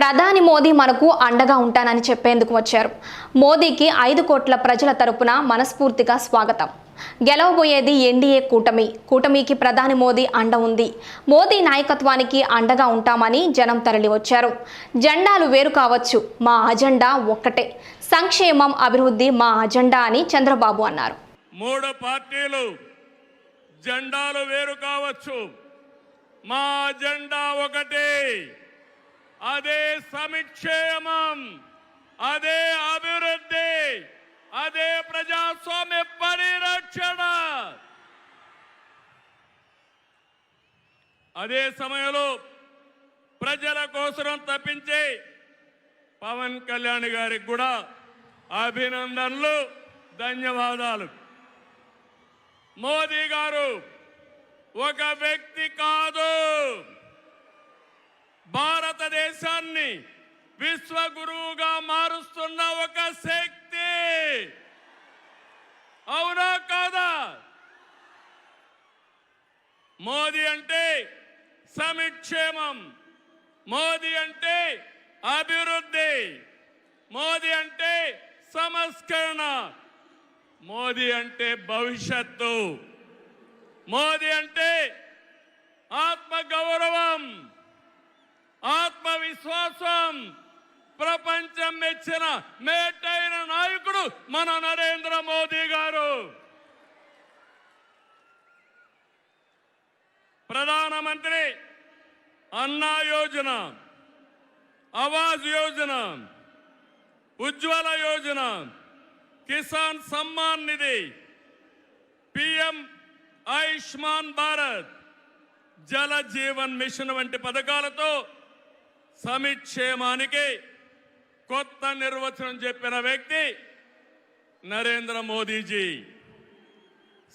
ప్రధాని మోదీ మనకు అండగా ఉంటానని చెప్పేందుకు వచ్చారు. మోదీకి ఐదు కోట్ల ప్రజల తరపున మనస్ఫూర్తిగా స్వాగతం. గెలవబోయేది ఎన్డీఏ కూటమి. కూటమికి ప్రధాని మోదీ అండ ఉంది. మోదీ నాయకత్వానికి అండగా ఉంటామని జనం తరలి వచ్చారు జెండాలు వేరు కావచ్చు. మా అజెండా ఒక్కటే. సంక్షేమం అభివృద్ధి మా అజెండా అని చంద్రబాబు అన్నారు. మూడు పార్టీలు జెండాలు వేరు కావచ్చు. మా అజెండా ఒకటే. అదే సమిక్షేమం అదే అభివృద్ధి అదే ప్రజాస్వామ్య పరిరక్షణ. అదే సమయంలో ప్రజల కోసం తప్పించి పవన్ కళ్యాణ్ గారికి కూడా అభినందనలు ధన్యవాదాలు. మోదీ గారు ఒక వ్యక్తి కాదు. భారతదేశాన్ని విశ్వగురువుగా మారుస్తున్న ఒక శక్తి. అవునా కాదా? మోదీ అంటే సమిక్షేమం మోదీ అంటే అభివృద్ధి మోదీ అంటే సంస్కరణ మోదీ అంటే భవిష్యత్తు మోదీ అంటే ఆత్మ కోసం ప్రపంచం మెచ్చిన మేటైన నాయకుడు మన నరేంద్ర మోదీ గారు. ప్రధానమంత్రి అన్నా యోజన ఆవాజ్ యోజన ఉజ్వల యోజన కిసాన్ సమ్మాన్ నిధి పిఎం ఆయుష్మాన్ భారత్ జల జీవన్ మిషన్ వంటి పథకాలతో సమిక్షేమానికి కొత్త నిర్వచనం చెప్పిన వ్యక్తి నరేంద్ర మోదీజీ.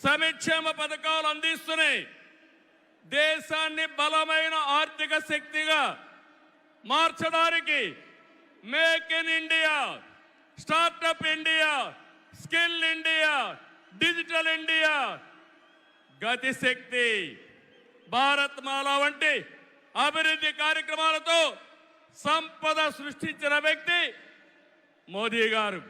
సమిక్షేమ పథకాలు అందిస్తున్నాయి. దేశాన్ని బలమైన ఆర్థిక శక్తిగా మార్చడానికి make in India startup India skill India digital India Gati Shakti Bharatmala వంటి అభివృద్ధి కార్యక్రమాలతో సంపద సృష్టించిన వ్యక్తి మోదీ గారు.